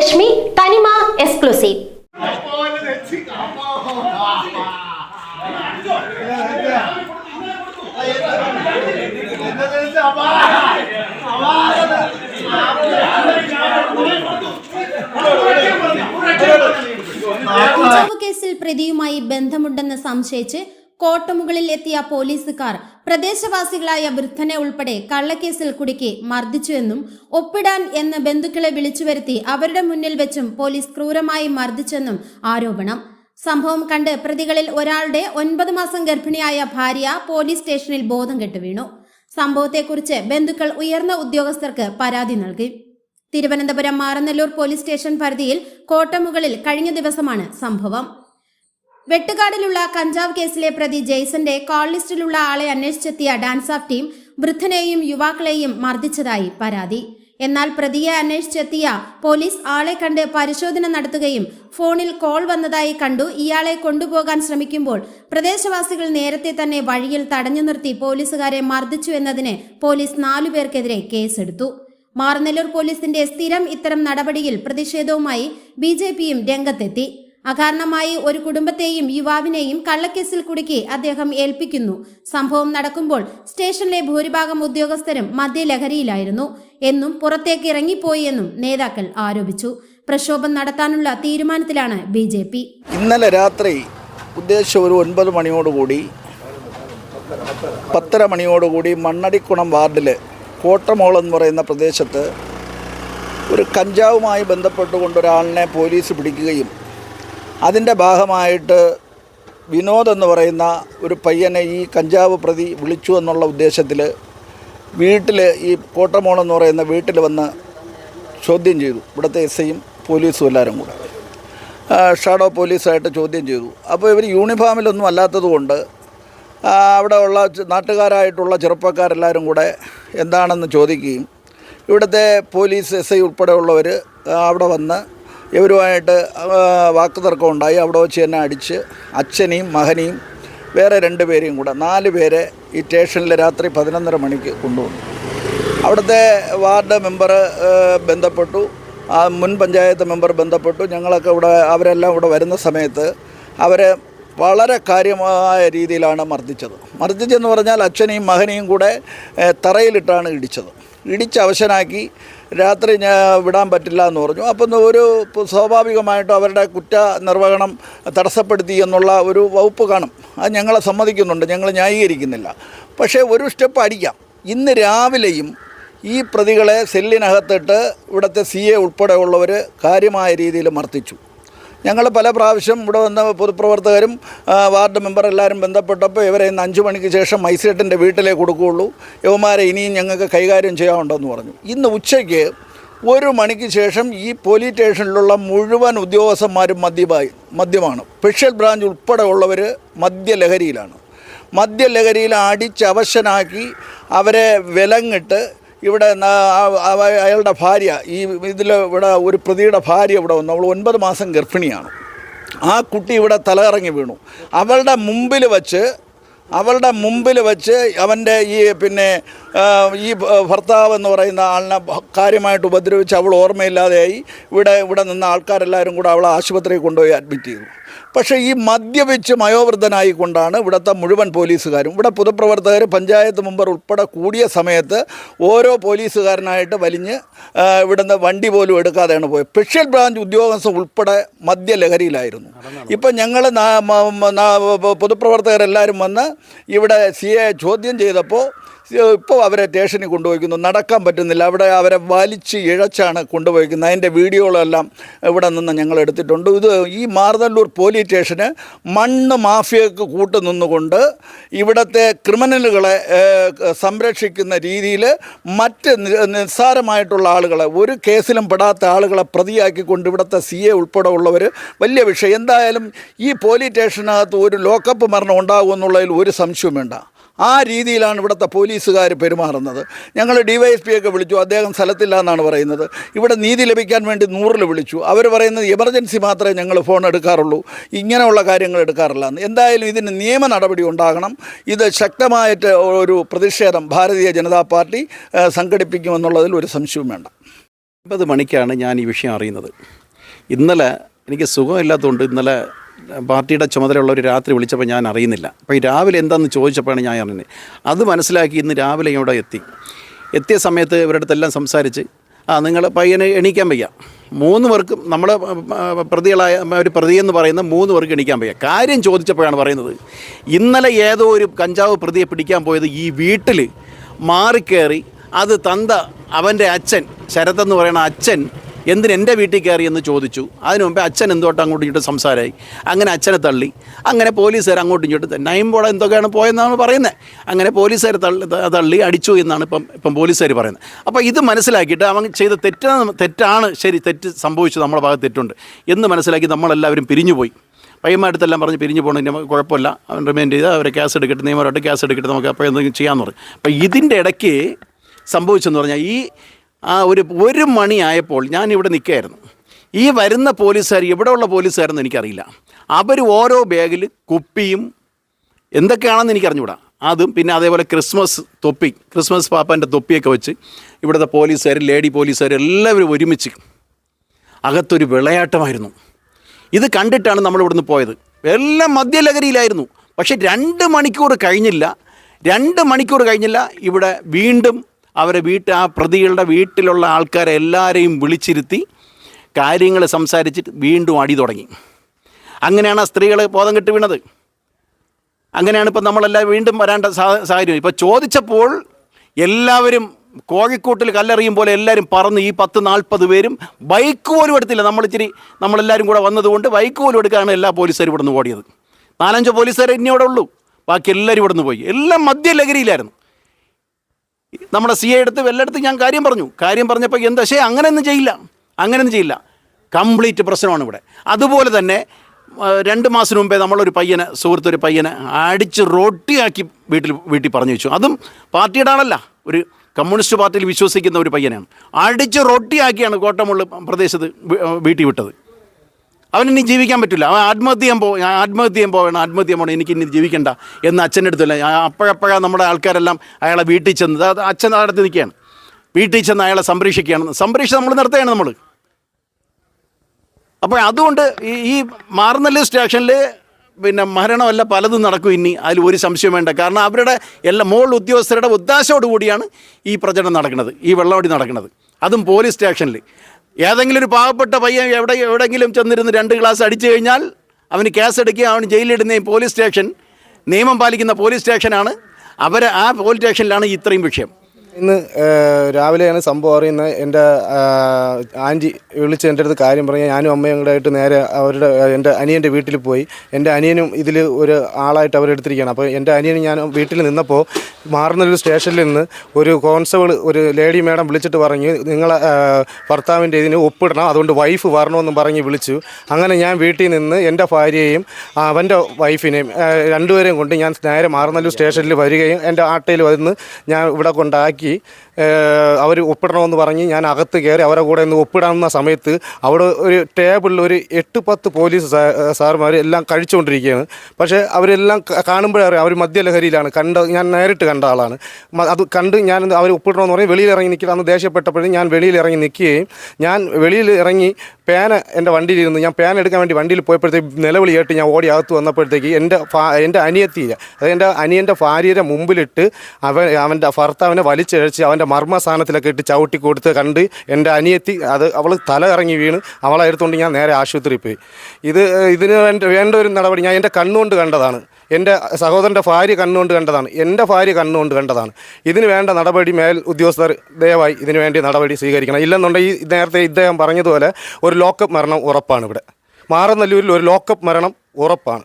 രശ്മി തനിമ എക്സ്ക്ലൂസീവ് കേസിൽ പ്രതിയുമായി ബന്ധമുണ്ടെന്ന് സംശയിച്ച് കോട്ടമുകളിൽ എത്തിയ പോലീസുകാർ പ്രദേശവാസികളായ വൃദ്ധനെ ഉൾപ്പെടെ കള്ളക്കേസിൽ കുടുക്കി മർദ്ദിച്ചുവെന്നും ഒപ്പിടാൻ എന്ന് ബന്ധുക്കളെ വിളിച്ചു വരുത്തി അവരുടെ മുന്നിൽ വെച്ചും പോലീസ് ക്രൂരമായി മർദ്ദിച്ചെന്നും ആരോപണം. സംഭവം കണ്ട് പ്രതികളിൽ ഒരാളുടെ ഒൻപത് മാസം ഗർഭിണിയായ ഭാര്യ പോലീസ് സ്റ്റേഷനിൽ ബോധം കെട്ടു വീണു. സംഭവത്തെക്കുറിച്ച് ബന്ധുക്കൾ ഉയർന്ന ഉദ്യോഗസ്ഥർക്ക് പരാതി നൽകി. തിരുവനന്തപുരം മാറനല്ലൂർ പോലീസ് സ്റ്റേഷൻ പരിധിയിൽ കോട്ടമുകളിൽ കഴിഞ്ഞ ദിവസമാണ് സംഭവം. വെട്ടുകാടിലുള്ള കഞ്ചാവ് കേസിലെ പ്രതി ജെയ്സന്റെ കോൾ ലിസ്റ്റിലുള്ള ആളെ അന്വേഷിച്ചെത്തിയ ഡാൻസ് ഓഫ് ടീം വൃദ്ധനെയും യുവാക്കളെയും മർദ്ദിച്ചതായി പരാതി. എന്നാൽ പ്രതിയെ അന്വേഷിച്ചെത്തിയ പോലീസ് ആളെ കണ്ട് പരിശോധന നടത്തുകയും ഫോണിൽ കോൾ വന്നതായി കണ്ടു. ഇയാളെ കൊണ്ടുപോകാൻ ശ്രമിക്കുമ്പോൾ പ്രദേശവാസികൾ നേരത്തെ തന്നെ വഴിയിൽ തടഞ്ഞു നിർത്തി പോലീസുകാരെ മർദ്ദിച്ചു എന്നതിന് പോലീസ് നാലുപേർക്കെതിരെ കേസെടുത്തു. മാർനെല്ലൂർ പോലീസിന്റെ സ്ഥിരം ഇത്തരം നടപടിയിൽ പ്രതിഷേധവുമായി ബി രംഗത്തെത്തി. അകാരണമായി ഒരു കുടുംബത്തെയും യുവാവിനെയും കള്ളക്കേസിൽ കുടുക്കി അദ്ദേഹം ഏൽപ്പിക്കുന്നു. സംഭവം നടക്കുമ്പോൾ സ്റ്റേഷനിലെ ഭൂരിഭാഗം ഉദ്യോഗസ്ഥരും മദ്യലഹരിയിലായിരുന്നു. എന്നും പുറത്തേക്ക് ഇറങ്ങിപ്പോയി എന്നും നേതാക്കൾ ആരോപിച്ചു. പ്രക്ഷോഭം നടത്താനുള്ള തീരുമാനത്തിലാണ് ബി ജെ പി. ഇന്നലെ രാത്രി ഉദ്ദേശിച്ച ഒരു ഒൻപത് മണിയോടുകൂടി പത്തര മണിയോടുകൂടി മണ്ണടിക്കുണം വാർഡിൽ കോട്ടമോൾ എന്ന് പറയുന്ന പ്രദേശത്ത് ഒരു കഞ്ചാവുമായി ബന്ധപ്പെട്ടുകൊണ്ട് ഒരാളിനെ പോലീസ് പിടിക്കുകയും അതിന്റെ ഭാഗമായിട്ട് വിനോദ് എന്ന് പറയുന്ന ഒരു പയ്യനെ ഈ കഞ്ചാവ് പ്രതി വിളിച്ചു എന്നുള്ള ഉദ്ദേശത്തിൽ വീട്ടിൽ ഈ കോട്ടമോൾ എന്ന് പറയുന്ന വീട്ടിൽ വന്ന് ചോദ്യം ചെയ്തു. ഇവിടുത്തെ എസ് ഐയും പോലീസും എല്ലാവരും കൂടെ. ഷാഡോ പോലീസായിട്ട് ചോദ്യം ചെയ്തു. അപ്പോൾ ഇവർ യൂണിഫോമിലൊന്നും അല്ലാത്തതുകൊണ്ട് അവിടെ ഉള്ള നാട്ടുകാരായിട്ടുള്ള ചെറുപ്പക്കാരെല്ലാവരും കൂടെ എന്താണെന്ന് ചോദിക്കുകയും ഇവിടുത്തെ പോലീസ് എസ് ഐ ഉൾപ്പെടെയുള്ളവർ അവിടെ വന്ന് ഇവരുമായിട്ട് വാക്കുതർക്കം ഉണ്ടായി. അവിടെ വെച്ച് തന്നെ അടിച്ച് അച്ഛനെയും മകനെയും വേറെ രണ്ട് പേരെയും കൂടെ നാല് പേരെ ഈ സ്റ്റേഷനിൽ രാത്രി പതിനൊന്നര മണിക്ക് കൊണ്ടുവന്നു. അവിടുത്തെ വാർഡ് മെമ്പർ ബന്ധപ്പെട്ടു. ആ മുൻ പഞ്ചായത്ത് മെമ്പർ ബന്ധപ്പെട്ടു. ഞങ്ങളൊക്കെ ഇവിടെ അവരെല്ലാം ഇവിടെ വരുന്ന സമയത്ത് അവരെ വളരെ കാര്യമായ രീതിയിലാണ് മർദ്ദിച്ചത്. മർദ്ദിച്ചെന്ന് പറഞ്ഞാൽ അച്ഛനെയും മകനെയും കൂടെ തറയിലിട്ടാണ് ഇടിച്ചത്. ഇടിച്ച് അവശനാക്കി രാത്രി ഞാൻ വിടാൻ പറ്റില്ല എന്ന് പറഞ്ഞു. അപ്പം ഒരു സ്വാഭാവികമായിട്ടും അവരുടെ കുറ്റ നിർവഹണം തടസ്സപ്പെടുത്തി എന്നുള്ള ഒരു വകുപ്പ് കാണും. അത് ഞങ്ങളെ സമ്മതിക്കുന്നുണ്ട്. ഞങ്ങൾ ന്യായീകരിക്കുന്നില്ല. പക്ഷേ ഒരു സ്റ്റെപ്പ് അടിക്കാം. ഇന്ന് രാവിലെയും ഈ പ്രതികളെ സെല്ലിനകത്തിട്ട് ഇവിടുത്തെ സി എ ഉൾപ്പെടെയുള്ളവർ കാര്യമായ രീതിയിൽ മർദ്ദിച്ചു. ഞങ്ങൾ പല പ്രാവശ്യം ഇവിടെ വന്ന പൊതുപ്രവർത്തകരും വാർഡ് മെമ്പർ എല്ലാവരും ബന്ധപ്പെട്ടപ്പോൾ ഇവരെ ഇന്ന് അഞ്ച് മണിക്ക് ശേഷം മൈസേട്ടിന്റെ വീട്ടിലേ കൊടുക്കുകയുള്ളൂ. യുവമാരെ ഇനിയും ഞങ്ങൾക്ക് കൈകാര്യം ചെയ്യാനുണ്ടെന്ന് പറഞ്ഞു. ഇന്ന് ഉച്ചയ്ക്ക് ഒരു മണിക്ക് ശേഷം ഈ പോലീസ് സ്റ്റേഷനിലുള്ള മുഴുവൻ ഉദ്യോഗസ്ഥന്മാരും മദ്യമായി മദ്യമാണ്. സ്പെഷ്യൽ ബ്രാഞ്ച് ഉൾപ്പെടെയുള്ളവർ മദ്യലഹരിയിലാണ്. മദ്യലഹരിയിൽ അടിച്ചവശനാക്കി അവരെ വിലങ്ങിട്ട് ഇവിടെ അയാളുടെ ഭാര്യ ഈ ഇതിൽ ഇവിടെ ഒരു പ്രതിയുടെ ഭാര്യ ഇവിടെ വന്നു. അവൾ ഒൻപത് മാസം ഗർഭിണിയാണ്. ആ കുട്ടി ഇവിടെ തലകറങ്ങി വീണു. അവളുടെ മുമ്പിൽ വച്ച് അവളുടെ മുമ്പിൽ വെച്ച് അവന്റെ ഈ പിന്നെ ഈ ഭർത്താവ് എന്ന് പറയുന്ന ആളിനെ കാര്യമായിട്ട് ഉപദ്രവിച്ച് അവൾ ഓർമ്മയില്ലാതെയായി ഇവിടെ ഇവിടെ നിന്ന ആൾക്കാരെല്ലാവരും കൂടെ അവളെ ആശുപത്രിയിൽ കൊണ്ടുപോയി അഡ്മിറ്റ് ചെയ്തു. പക്ഷേ ഈ മദ്യപിച്ച് മയോവൃദ്ധനായിക്കൊണ്ടാണ് ഇവിടുത്തെ മുഴുവൻ പോലീസുകാരും ഇവിടെ പൊതുപ്രവർത്തകർ പഞ്ചായത്ത് മെമ്പർ ഉൾപ്പെടെ കൂടിയ സമയത്ത് ഓരോ പോലീസുകാരനായിട്ട് വലിഞ്ഞ് ഇവിടുന്ന് വണ്ടി പോലും എടുക്കാതെയാണ് പോയത്. സ്പെഷ്യൽ ബ്രാഞ്ച് ഉദ്യോഗസ്ഥർ ഉൾപ്പെടെ മദ്യലഹരിയിലായിരുന്നു. ഇപ്പം ഞങ്ങൾ പൊതുപ്രവർത്തകരെല്ലാവരും വന്ന് ഇവിടെ സി ചോദ്യം ചെയ്തപ്പോൾ ഇപ്പോൾ അവരെ സ്റ്റേഷനിൽ കൊണ്ടുപോയിക്കുന്നു. നടക്കാൻ പറ്റുന്നില്ല. അവിടെ അവരെ വലിച്ച് ഇഴച്ചാണ് കൊണ്ടുപോയിക്കുന്നത്. അതിന്റെ വീഡിയോകളെല്ലാം ഇവിടെ നിന്ന് ഞങ്ങൾ എടുത്തിട്ടുണ്ട്. ഇത് ഈ മാർദല്ലൂർ പോലീസ് സ്റ്റേഷന് മണ്ണ് മാഫിയക്ക് കൂട്ടു നിന്നുകൊണ്ട് ഇവിടുത്തെ ക്രിമിനലുകളെ സംരക്ഷിക്കുന്ന രീതിയിൽ മറ്റ് നിസ്സാരമായിട്ടുള്ള ആളുകളെ ഒരു കേസിലും പെടാത്ത ആളുകളെ പ്രതിയാക്കിക്കൊണ്ട് ഇവിടുത്തെ സി എ ഉൾപ്പെടെ ഉള്ളവർ വലിയ വിഷയം. എന്തായാലും ഈ പോലീസ് സ്റ്റേഷനകത്ത് ഒരു ലോക്കപ്പ് മരണം ഉണ്ടാകുമെന്നുള്ളതിൽ ഒരു സംശയം വേണ്ട ആ രീതിയിലാണ് ഇവിടുത്തെ പോലീസുകാർ പെരുമാറുന്നത്. ഞങ്ങൾ ഡി വൈ എസ് പി ഒക്കെ വിളിച്ചു അദ്ദേഹം സ്ഥലത്തില്ല എന്നാണ് പറയുന്നത്. ഇവിടെ നീതി ലഭിക്കാൻ വേണ്ടി നൂറിൽ വിളിച്ചു. അവർ പറയുന്നത് എമർജൻസി മാത്രമേ ഞങ്ങൾ ഫോൺ എടുക്കാറുള്ളൂ. ഇങ്ങനെയുള്ള കാര്യങ്ങൾ എടുക്കാറില്ല എന്തായാലും ഇതിന് നിയമ നടപടി ഉണ്ടാകണം. ഇത് ശക്തമായിട്ട് ഒരു പ്രതിഷേധം ഭാരതീയ ജനതാ പാർട്ടി സംഘടിപ്പിക്കുമെന്നുള്ളതിൽ ഒരു സംശയവും വേണ്ട. ഒൻപത് മണിക്കാണ് ഞാൻ ഈ വിഷയം അറിയുന്നത്. ഇന്നലെ എനിക്ക് സുഖമില്ലാത്തതുകൊണ്ട് ഇന്നലെ പാർട്ടിയുടെ ചുമതലയുള്ള ഒരു രാത്രി വിളിച്ചപ്പോൾ ഞാൻ അറിയുന്നില്ല. അപ്പോൾ ഈ രാവിലെ എന്താണെന്ന് ചോദിച്ചപ്പോഴാണ് ഞാൻ അറിഞ്ഞത്. അത് മനസ്സിലാക്കി ഇന്ന് രാവിലെ ഇവിടെ എത്തി. എത്തിയ സമയത്ത് ഇവരുടെ അടുത്തെല്ലാം സംസാരിച്ച് ആ നിങ്ങൾ പയ്യനെ എണീക്കാൻ വയ്യ. മൂന്ന് പേർക്കും നമ്മൾ പ്രതികളായ ഒരു പ്രതിയെന്ന് പറയുന്ന മൂന്ന് പേർക്ക് എണീക്കാൻ വയ്യ. കാര്യം ചോദിച്ചപ്പോഴാണ് പറയുന്നത് ഇന്നലെ ഏതോ ഒരു കഞ്ചാവ് പ്രതിയെ പിടിക്കാൻ പോയത് ഈ വീട്ടിൽ മാറിക്കയറി അത് തന്ത അവന്റെ അച്ഛൻ ശരത്തെന്ന് പറയുന്ന അച്ഛൻ എന്തിന് എന്റെ വീട്ടിൽ കയറി എന്ന് ചോദിച്ചു. അതിനു മുമ്പേ അച്ഛൻ എന്തോട്ട് അങ്ങോട്ടും ഇങ്ങോട്ട് സംസാരമായി അങ്ങനെ അച്ഛനെ തള്ളി. അങ്ങനെ പോലീസുകാർ അങ്ങോട്ടും ഇങ്ങോട്ടും നയമ്പോടെ എന്തൊക്കെയാണ് പോയെന്നാണ് പറയുന്നത്. അങ്ങനെ പോലീസുകാർ തള്ളി തള്ളി അടിച്ചു എന്നാണ് ഇപ്പം ഇപ്പം പോലീസുകാർ പറയുന്നത്. അപ്പോൾ ഇത് മനസ്സിലാക്കിയിട്ട് അവൻ ചെയ്ത തെറ്റാണ് തെറ്റാണ് ശരി തെറ്റ് സംഭവിച്ചു നമ്മുടെ ഭാഗത്ത് തെറ്റുണ്ട് എന്ന് മനസ്സിലാക്കി നമ്മളെല്ലാവരും പിരിഞ്ഞുപോയി. പയ്യന്മാരടുത്തെല്ലാം പറഞ്ഞ് പിരിഞ്ഞു പോകണതിന് കുഴപ്പമില്ല. അവൻ റിമൈൻഡ് ചെയ്ത് അവരെ ക്യാഷ് എടുക്കട്ടെ നിയമപരമായിട്ട് ക്യാഷ് എടുക്കട്ടെ നമുക്ക് അപ്പോൾ എന്തെങ്കിലും ചെയ്യാമെന്ന് പറഞ്ഞു. അപ്പോൾ ഇതിന്റെ ഇടയ്ക്ക് സംഭവിച്ചെന്ന് പറഞ്ഞാൽ ഈ ആ ഒരു ഒരു മണിയായപ്പോൾ ഞാൻ ഇവിടെ നിൽക്കുകയായിരുന്നു. ഈ വരുന്ന പോലീസുകാർ ഇവിടെയുള്ള പോലീസുകാരെന്ന് എനിക്കറിയില്ല. അവർ ഓരോ ബാഗിൽ കുപ്പിയും എന്തൊക്കെയാണെന്ന് എനിക്കറിഞ്ഞൂടാ അതും പിന്നെ അതേപോലെ ക്രിസ്മസ് തൊപ്പി ക്രിസ്മസ് പാപ്പാന്റെ തൊപ്പിയൊക്കെ വെച്ച് ഇവിടുത്തെ പോലീസുകാർ ലേഡി പോലീസുകാർ എല്ലാവരും ഒരുമിച്ച് അകത്തൊരു വിളയാട്ടമായിരുന്നു. ഇത് കണ്ടിട്ടാണ് നമ്മൾ ഇവിടുന്ന് പോയത്. എല്ലാം മദ്യലഹരിയിലായിരുന്നു. പക്ഷെ രണ്ട് മണിക്കൂർ കഴിഞ്ഞില്ല രണ്ട് മണിക്കൂർ കഴിഞ്ഞില്ല ഇവിടെ വീണ്ടും അവരെ വീട്ട് ആ പ്രതികളുടെ വീട്ടിലുള്ള ആൾക്കാരെ എല്ലാവരെയും വിളിച്ചിരുത്തി കാര്യങ്ങൾ സംസാരിച്ചിട്ട് വീണ്ടും അടി തുടങ്ങി. അങ്ങനെയാണ് ആ സ്ത്രീകൾ ബോധം കെട്ട് വീണത്. അങ്ങനെയാണ് ഇപ്പം നമ്മളെല്ലാം വീണ്ടും വരേണ്ട സാഹചര്യം. ഇപ്പോൾ ചോദിച്ചപ്പോൾ എല്ലാവരും കോഴിക്കോട്ടിൽ കല്ലെറിയും പോലെ എല്ലാവരും പറന്ന് ഈ പത്ത് നാൽപ്പത് പേരും ബൈക്ക് പോലും എടുത്തില്ല. നമ്മൾ ഇച്ചിരി നമ്മളെല്ലാവരും കൂടെ വന്നതുകൊണ്ട് ബൈക്ക് പോലും എടുക്കാണ് എല്ലാ പോലീസുകാരും ഇവിടെ നിന്ന് ഓടിയത്. നാലഞ്ച് പോലീസുകാർ ഇനി ഇവിടെ ഉള്ളൂ. ബാക്കി എല്ലാവരും ഇവിടെ നിന്ന് പോയി. എല്ലാം മദ്യലഹരിയിലായിരുന്നു. നമ്മുടെ സി എടുത്ത് വെല്ലെടുത്ത് ഞാൻ കാര്യം പറഞ്ഞു. കാര്യം പറഞ്ഞപ്പോൾ എന്താ? പക്ഷേ അങ്ങനെയൊന്നും ചെയ്യില്ല. അങ്ങനെയൊന്നും ചെയ്യില്ല. കംപ്ലീറ്റ് പ്രശ്നമാണ് ഇവിടെ. അതുപോലെ തന്നെ രണ്ട് മാസം മുമ്പേ നമ്മളൊരു പയ്യനെ സുഹൃത്തൊരു പയ്യനെ അടിച്ച് റൊട്ടിയാക്കി വീട്ടിൽ വീട്ടിൽ പറഞ്ഞു വെച്ചു. അതും പാർട്ടിയുടെ ആളല്ല. ഒരു കമ്മ്യൂണിസ്റ്റ് പാർട്ടിയിൽ വിശ്വസിക്കുന്ന ഒരു പയ്യനാണ് അടിച്ച് റൊട്ടിയാക്കിയാണ് കോട്ടമുള്ള പ്രദേശത്ത് വീട്ടിൽ വിട്ടത്. അവനിനി ജീവിക്കാൻ പറ്റില്ല. അവൻ ആത്മഹത്യ ചെയ്യാൻ പോ ഞാൻ ആത്മഹത്യ ചെയ്യാൻ പോകണം ആത്മഹത്യ ചെയ്യാൻ പോകണം എനിക്ക് ഇനി ജീവിക്കണ്ട എന്ന് അച്ഛന്റെ അടുത്തല്ല അപ്പോഴപ്പോഴാണ് നമ്മുടെ ആൾക്കാരെല്ലാം അയാളെ വീട്ടിൽ ചെന്ന് അത് അച്ഛൻ അടുത്ത് നിൽക്കുകയാണ്. വീട്ടിൽ ചെന്ന് അയാളെ സംരക്ഷിക്കുകയാണ്. സംരക്ഷിച്ച് നമ്മൾ നിർത്തുകയാണ് നമ്മൾ. അപ്പോൾ അതുകൊണ്ട് ഈ ഈ മാറുന്നല്ല് സ്റ്റേഷനിൽ പിന്നെ മരണമല്ല പലതും നടക്കും ഇനി. അതിൽ ഒരു സംശയം വേണ്ട. കാരണം അവരുടെ എല്ലാ മോൾ ഉദ്യോഗസ്ഥരുടെ ഉദ്ദേശത്തോടു കൂടിയാണ് ഈ പ്രചരണം നടക്കുന്നത്. ഈ വെള്ളമടി നടക്കുന്നത്. അതും പോലീസ് സ്റ്റേഷനിൽ ഏതെങ്കിലും ഒരു പാവപ്പെട്ട പയ്യൻ എവിടെ എവിടെയെങ്കിലും ചെന്നിരുന്ന് രണ്ട് ഗ്ലാസ് അടിച്ചു കഴിഞ്ഞാൽ അവന് കേസ് എടുക്കുക അവന് ജയിലിടുന്നതും പോലീസ് സ്റ്റേഷൻ നിയമം പാലിക്കുന്ന പോലീസ് സ്റ്റേഷനാണ് അവർ ആ പോലീസ് സ്റ്റേഷനിലാണ് ഇത്രയും വിഷയം. ഇന്ന് രാവിലെയാണ് സംഭവം അറിയുന്നത്. എന്റെ ആന്റി വിളിച്ച് എന്റെ അടുത്ത് കാര്യം പറഞ്ഞ് ഞാനും അമ്മയും കൂടെ ആയിട്ട് നേരെ അവരുടെ എന്റെ അനിയന്റെ വീട്ടിൽ പോയി. എന്റെ അനിയനും ഇതിൽ ഒരു ആളായിട്ട് അവരെടുത്തിരിക്കുകയാണ് അപ്പോൾ എന്റെ അനിയനും ഞാൻ വീട്ടിൽ നിന്നപ്പോൾ മാറുന്നൊരു സ്റ്റേഷനിൽ നിന്ന് ഒരു കോൺസ്റ്റബിൾ ഒരു ലേഡി മേഡം വിളിച്ചിട്ട് പറഞ്ഞു നിങ്ങളെ ഭർത്താവിന്റെ ഇതിന് ഒപ്പിടണം. അതുകൊണ്ട് വൈഫ് വരണമെന്നും പറഞ്ഞ് വിളിച്ചു. അങ്ങനെ ഞാൻ വീട്ടിൽ നിന്ന് എന്റെ ഭാര്യയെയും അവന്റെ വൈഫിനെയും രണ്ടുപേരെയും കൊണ്ട് ഞാൻ നേരെ മാറുന്നല്ലൂർ സ്റ്റേഷനിൽ വരികയും എന്റെ ആട്ടയിൽ വന്ന് ഞാൻ ഇവിടെ കൊണ്ടാക്കി അവർ ഒപ്പിടണമെന്ന് പറഞ്ഞ് ഞാൻ അകത്ത് കയറി അവരെ കൂടെ ഒന്ന് ഒപ്പിടാവുന്ന സമയത്ത് അവിടെ ഒരു ടേബിളിൽ ഒരു എട്ട് പത്ത് പോലീസ് സാർമാർ എല്ലാം കഴിച്ചുകൊണ്ടിരിക്കുകയാണ്. പക്ഷേ അവരെല്ലാം കാണുമ്പോഴറിയാം അവർ മദ്യലഹരിയിലാണ് കണ്ട ഞാൻ നേരിട്ട് കണ്ട ആളാണ്. അത് കണ്ട് ഞാൻ അവർ ഒപ്പിടണമെന്ന് പറഞ്ഞ് വെളിയിൽ ഇറങ്ങി നിൽക്കുക അന്ന് ദേഷ്യപ്പെട്ടപ്പോഴും ഞാൻ വെളിയിൽ ഇറങ്ങി നിൽക്കുകയും ഞാൻ വെളിയിൽ ഇറങ്ങി പേന എന്റെ വണ്ടിയിലിരുന്ന്. ഞാൻ പേന എടുക്കാൻ വേണ്ടി വണ്ടിയിൽ പോയപ്പോഴത്തേക്ക് നിലവിളി കേട്ട് ഞാൻ ഓടി അകത്ത് വന്നപ്പോഴത്തേക്ക് എന്റെ എന്റെ അനിയത്തിയില്ല അതായത് എന്റെ അനിയന്റെ ഭാര്യയുടെ മുമ്പിലിട്ട് അവൻ അവന്റെ ഭർത്താവിനെ വലിച്ചിഴച്ച് അവന്റെ മർമ്മസ്ഥാനത്തിലൊക്കെ ഇട്ട് ചവിട്ടി കൊടുത്ത് കണ്ട് എന്റെ അനിയത്തി അത് അവൾ തല ഇറങ്ങി വീണ് അവളെ എടുത്തുകൊണ്ട് ഞാൻ നേരെ ആശുപത്രിയിൽ പോയി. ഇത് ഇതിന് വേണ്ട വേണ്ട ഒരു നടപടി. ഞാൻ എന്റെ കണ്ണുകൊണ്ട് കണ്ടതാണ്. എന്റെ സഹോദരന്റെ ഭാര്യ കണ്ണുകൊണ്ട് കണ്ടതാണ്. എന്റെ ഭാര്യ കണ്ണുകൊണ്ട് കണ്ടതാണ്. ഇതിന് വേണ്ട നടപടി മേൽ ഉദ്യോഗസ്ഥർ ദയവായി ഇതിന് വേണ്ടി നടപടി സ്വീകരിക്കണം. ഇല്ലെന്നുണ്ടെങ്കിൽ നേരത്തെ ഇദ്ദേഹം പറഞ്ഞതുപോലെ ഒരു ലോക്കപ്പ് മരണം ഉറപ്പാണ് ഇവിടെ. മാറനല്ലൂരിൽ ഒരു ലോക്കപ്പ് മരണം ഉറപ്പാണ്.